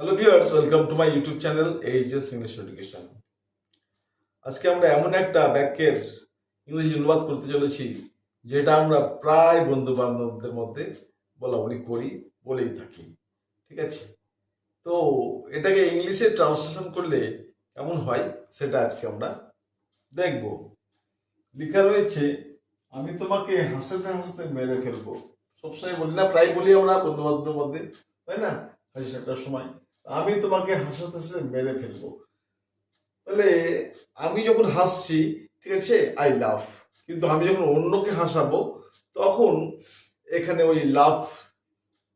Hello viewers welcome to my YouTube channel HS English education আজকে আমরা এমন একটা বাক্যের ইংরেজি অনুবাদ করতে চলেছি, যেটা আমরা প্রায় বন্ধু বান্ধবদের মধ্যে বলা বলি করি, বলেই থাকি। ঠিক আছে? তো এটাকে ইংলিশে ট্রান্সলেশন করলে কেমন হয়, সেটা আজকে আমরা দেখব। লেখা রয়েছে, আমি তোমাকে হাসতে হাসতে মেরে ফেলব। সবসময় বলি না, প্রায় বলি আমরা বন্ধু বান্ধবের মধ্যে, তাই না? হাসি সময়। আমি তোমাকে হাসাতে হাসতে মেরে ফেলব। তাহলে আমি যখন হাসছি, ঠিক আছে? আই লাভ কিন্তু আমি যখন অন্যকে হাসাবো, তখন এখানে ওই লাভ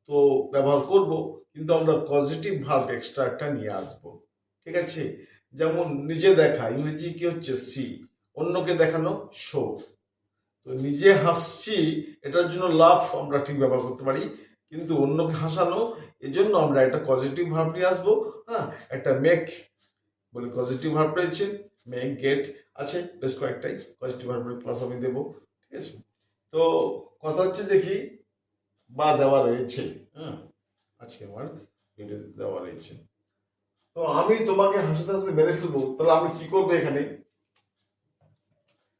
তো ব্যবহার করব, কিন্তু আমরা পজিটিভ ভার্ব এক্সট্রা একটা নিয়ে আসব। ঠিক আছে? যেমন নিজে দেখা, ইংরেজি কি হচ্ছে? সি অন্যকে দেখানো শো তো নিজে হাসছি, এটার জন্য লাভ আমরা ঠিক ব্যবহার করতে পারি। কিন্তু অন্যকে হাসানো, এজন্য আমরা একটা পজিটিভ ভার্ব নিয়ে আসব হ্যাঁ? একটা মেক বলে পজিটিভ ভার্ব রয়েছে মেক গেট আছে, বেশ কয়েকটাই পজিটিভ ভার্বের ক্লাস আমি দেবো, ঠিক আছে? তো কথা হচ্ছে দেখি বা দেওয়া রয়েছে হ্যাঁ? আজকে আমার ভিডিও দেওয়া রয়েছে। তো আমি তোমাকে হাসতে হাসতে মেরে ফেলব, তাহলে আমি কি করব এখানে?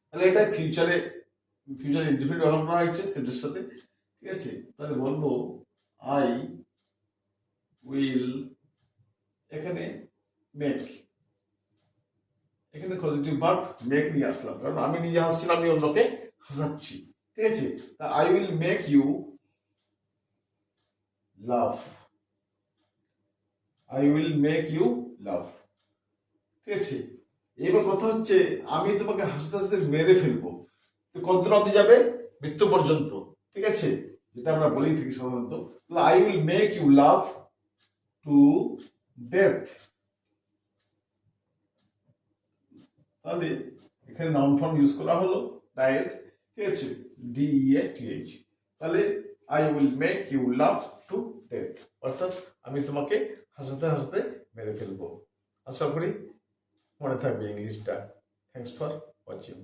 তাহলে এটা ফিউচারে ফিউচার ইন্ডিফিনিট ব্যবহার করা হয়েছে, সেটার সাথে, ঠিক আছে? তাহলে বলব আই উইল এখানে মেক এখানে পজিটিভ ভার্ব মেক নিয়ে আসলাম। কারণ আমি নিজে হাসছিলাম আমি অন্যকে হাসাচ্ছি। ঠিক আছে? I will make you love I will make you love ঠিক আছে? এবার কথা হচ্ছে, আমি তোমাকে হাসতে হাসতে মেরে ফেলব। কত অব্দি যাবে? মৃত্যু পর্যন্ত। ঠিক আছে? যেটা আমরা বলেই থাকি সাধারণত I will make you love to death তাহলে এখানে নাউন ফর্ম ইউজ করা হলো ডায়েট ঠিক আছে ডি টি এইচ তাহলে I will make you love to death অর্থাৎ আমি তোমাকে হাসতে হাসতে মেরে ফেলব। আশা করি মনে থাকবে ইংলিশটা থ্যাংকস ফর ওয়াচিং